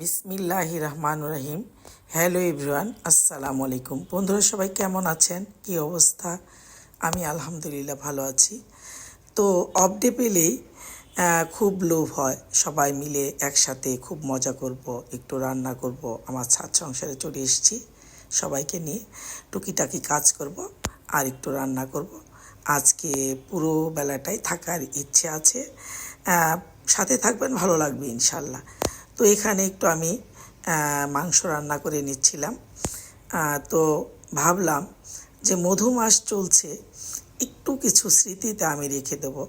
বিসমিল্লাহ রহমান রহিম hello everyone আসসালামু আলাইকুম বন্ধুরা, সবাই কেমন আছেন? কি অবস্থা? আমি আলহামদুলিল্লাহ ভালো আছি। তো অফ ডে পেলেই খুব লোভ হয়। সবাই মিলে একসাথে খুব মজা করব, একটু রান্না করব। আমার ছাদ সংসারে চলে এসেছি। সবাইকে নিয়ে টুকিটাকি কাজ করব, আর একটু রান্না করব। আজকে পুরো বেলাটাই থাকার ইচ্ছে আছে। সাথে থাকবেন, ভালো লাগবে ইনশাল্লাহ তো এখানে একটু আমি মাংস রান্না করে নিচ্ছিলাম। তো ভাবলাম যে মধু মাস চলছে, একটু কিছু স্মৃতিতে আমি রেখে দেবো।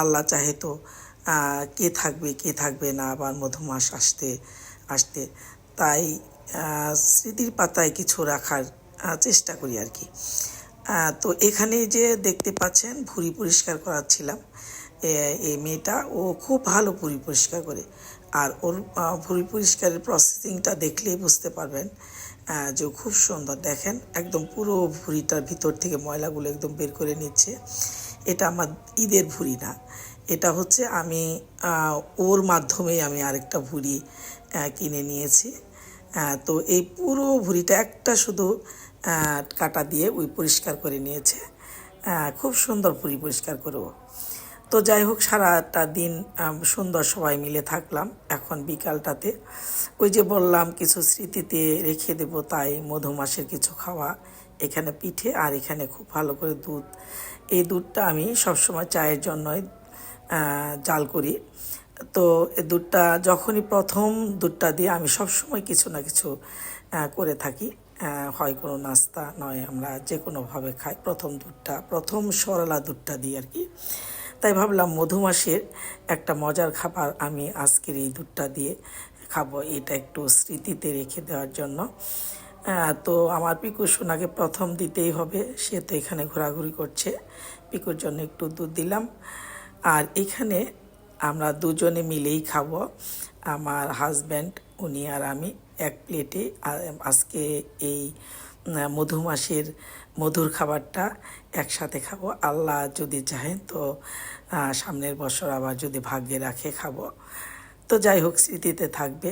আল্লাহ চাহে তো কে থাকবে কে থাকবে না আবার মধু মাস আসতে আসতে। তাই স্মৃতির পাতায় কিছু রাখার চেষ্টা করি আর কি। তো এখানে যে দেখতে পাচ্ছেন, ভুঁড়ি পরিষ্কার করাচ্ছিলাম। এই মেয়েটা ও খুব ভালো ভুঁড়ি পরিষ্কার করে। আর ওর ভুঁড়ি পরিষ্কারের প্রসেসিংটা দেখলেই বুঝতে পারবেন যে খুব সুন্দর। দেখেন, একদম পুরো ভুঁড়িটার ভিতর থেকে ময়লাগুলো একদম বের করে নিচ্ছে। এটা আমার ঈদের ভুঁড়ি না। এটা হচ্ছে আমি ওর মাধ্যমেই আমি আরেকটা ভুঁড়ি কিনে নিয়েছি। তো এই পুরো ভুঁড়িটা একটা শুধু কাটা দিয়ে ওই পরিষ্কার করে নিয়েছে। খুব সুন্দর ভুঁড়ি পরিষ্কার করব তো যাই হোক, সারাটা দিন সুন্দর সবাই মিলে থাকলাম এখন বিকালটাতে। ওই যে বললাম, কিছু স্মৃতিতে রেখে দেব তাই মধুমাসের কিছু খাওয়া, এখানে পিঠে আর এখানে খুব ভালো করে দুধ। এই দুধটা আমি সবসময় চায়ের জন্যই জাল করি। তো এই দুধটা যখনই প্রথম দুধটা দিয়ে আমি সবসময় কিছু না কিছু করে থাকি। হয় কোনো নাস্তা নয়, আমরা যে কোনোভাবে খাই প্রথম দুধটা, প্রথম সরলা দুধটা দিই আর কি। তাই ভাবলাম মধুমাসের একটা মজার খাবার আমি আজকের এই দুধটা দিয়ে খাব। এটা একটু স্মৃতিতে রেখে দেওয়ার জন্য। তো আমার পিকু সোনাকে প্রথম দিতেই হবে। সে তো এখানে ঘোরাঘুরি করছে। পিকুর জন্য একটু দুধ দিলাম। আর এখানে আমরা দুজনে মিলেই খাব। আমার হাজব্যান্ড, উনি আর আমি এক প্লেটে আজকে এই উম, মধু মাসের মধুর খাবারটা একসাথে খাব। আল্লাহ যদি চাহেন তো সামনের বছর আবার যদি ভাগ্যে রাখে খাব। তো যাই হোক স্মৃতিতে থাকবে।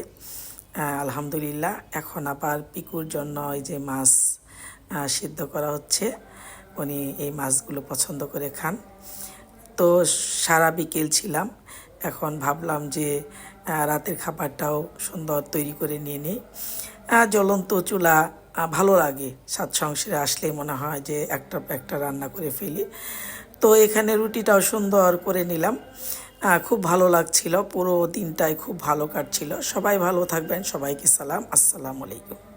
আলহামদুলিল্লাহ এখন আবার পিকুর জন্য ওই যে মাছ সিদ্ধ করা হচ্ছে। উনি এই মাছগুলো পছন্দ করে খান। তো সারা বিকেল ছিলাম। এখন ভাবলাম যে রাতের খাবারটাও সুন্দর তৈরি করে নিয়ে নিই। জ্বলন্ত চুলা ভালো লাগে। সাত সংসারে আসলেই মনে হয় যে একটা একটা রান্না করে ফেলি। তো এখানে রুটিটাও সুন্দর করে নিলাম। খুব ভালো লাগছিল। পুরো দিনটাই খুব ভালো কাটছিল। সবাই ভালো থাকবেন। সবাইকে সালাম। আসসালামু আলাইকুম।